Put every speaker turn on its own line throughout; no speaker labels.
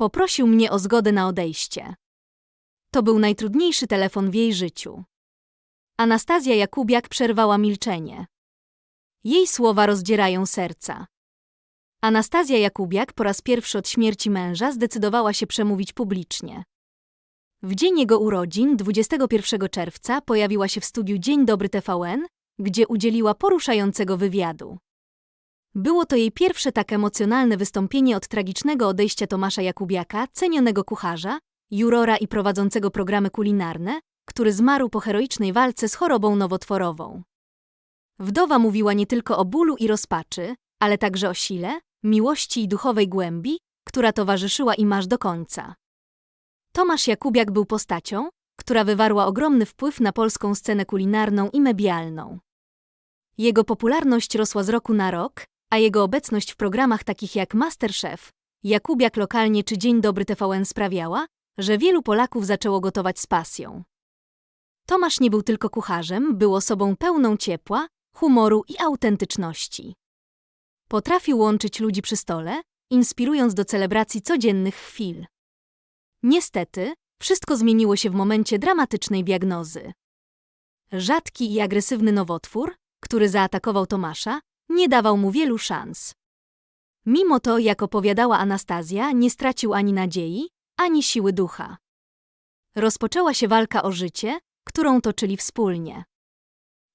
Poprosił mnie o zgodę na odejście. To był najtrudniejszy telefon w jej życiu. Anastazja Jakubiak przerwała milczenie. Jej słowa rozdzierają serca. Anastazja Jakubiak po raz pierwszy od śmierci męża zdecydowała się przemówić publicznie. W dzień jego urodzin, 21 czerwca, pojawiła się w studiu Dzień Dobry TVN, gdzie udzieliła poruszającego wywiadu. Było to jej pierwsze tak emocjonalne wystąpienie od tragicznego odejścia Tomasza Jakubiaka, cenionego kucharza, jurora i prowadzącego programy kulinarne, który zmarł po heroicznej walce z chorobą nowotworową. Wdowa mówiła nie tylko o bólu i rozpaczy, ale także o sile, miłości i duchowej głębi, która towarzyszyła im aż do końca. Tomasz Jakubiak był postacią, która wywarła ogromny wpływ na polską scenę kulinarną i medialną. Jego popularność rosła z roku na rok, a jego obecność w programach takich jak Masterchef, Jakubiak lokalnie czy Dzień Dobry TVN sprawiała, że wielu Polaków zaczęło gotować z pasją. Tomasz nie był tylko kucharzem, był osobą pełną ciepła, humoru i autentyczności. Potrafił łączyć ludzi przy stole, inspirując do celebracji codziennych chwil. Niestety, wszystko zmieniło się w momencie dramatycznej diagnozy. Rzadki i agresywny nowotwór, który zaatakował Tomasza, nie dawał mu wielu szans. Mimo to, jak opowiadała Anastazja, nie stracił ani nadziei, ani siły ducha. Rozpoczęła się walka o życie, którą toczyli wspólnie.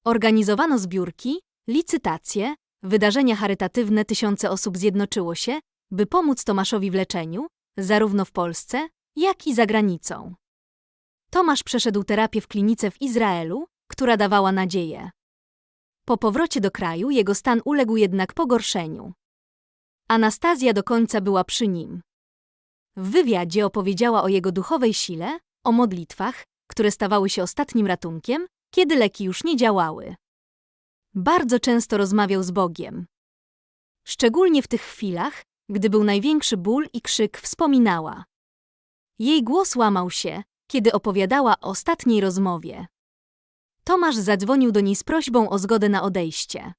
Organizowano zbiórki, licytacje, wydarzenia charytatywne, tysiące osób zjednoczyło się, by pomóc Tomaszowi w leczeniu, zarówno w Polsce, jak i za granicą. Tomasz przeszedł terapię w klinice w Izraelu, która dawała nadzieję. Po powrocie do kraju jego stan uległ jednak pogorszeniu. Anastazja do końca była przy nim. W wywiadzie opowiedziała o jego duchowej sile, o modlitwach, które stawały się ostatnim ratunkiem, kiedy leki już nie działały. Bardzo często rozmawiał z Bogiem. Szczególnie w tych chwilach, gdy był największy ból i krzyk, wspominała. Jej głos łamał się, kiedy opowiadała o ostatniej rozmowie. Tomasz zadzwonił do niej z prośbą o zgodę na odejście.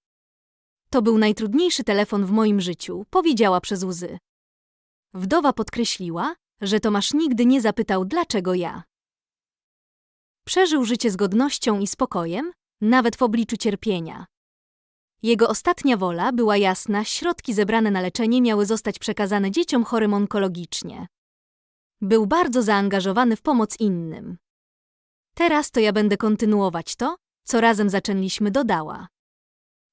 To był najtrudniejszy telefon w moim życiu, powiedziała przez łzy. Wdowa podkreśliła, że Tomasz nigdy nie zapytał, dlaczego ja. Przeżył życie z godnością i spokojem, nawet w obliczu cierpienia. Jego ostatnia wola była jasna, środki zebrane na leczenie miały zostać przekazane dzieciom chorym onkologicznie. Był bardzo zaangażowany w pomoc innym. Teraz to ja będę kontynuować to, co razem zaczęliśmy, dodała.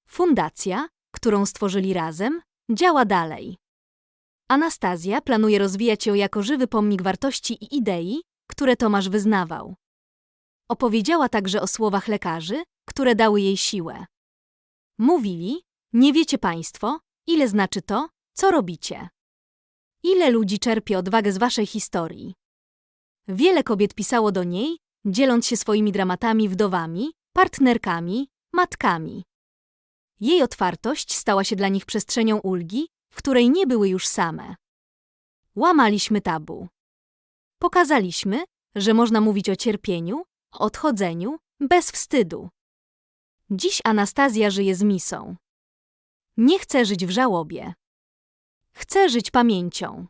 Fundacja, którą stworzyli razem, działa dalej. Anastazja planuje rozwijać ją jako żywy pomnik wartości i idei, które Tomasz wyznawał. Opowiedziała także o słowach lekarzy, które dały jej siłę. Mówili, nie wiecie państwo, ile znaczy to, co robicie. Ile ludzi czerpie odwagę z waszej historii. Wiele kobiet pisało do niej, dzieląc się swoimi dramatami wdowami, partnerkami, matkami. Jej otwartość stała się dla nich przestrzenią ulgi, w której nie były już same. Łamaliśmy tabu. Pokazaliśmy, że można mówić o cierpieniu, o odchodzeniu, bez wstydu. Dziś Anastazja żyje z misą. Nie chce żyć w żałobie. Chce żyć pamięcią.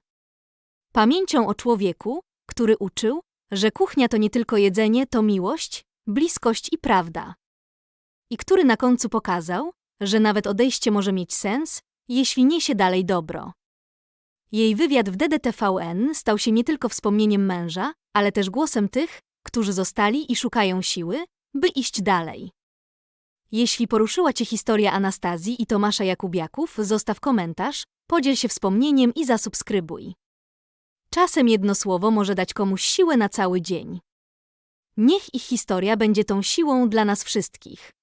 Pamięcią o człowieku, który uczył, że kuchnia to nie tylko jedzenie, to miłość, bliskość i prawda. I który na końcu pokazał, że nawet odejście może mieć sens, jeśli niesie dalej dobro. Jej wywiad w DDTVN stał się nie tylko wspomnieniem męża, ale też głosem tych, którzy zostali i szukają siły, by iść dalej. Jeśli poruszyła Cię historia Anastazji i Tomasza Jakubiaków, zostaw komentarz, podziel się wspomnieniem i zasubskrybuj. Czasem jedno słowo może dać komuś siłę na cały dzień. Niech ich historia będzie tą siłą dla nas wszystkich.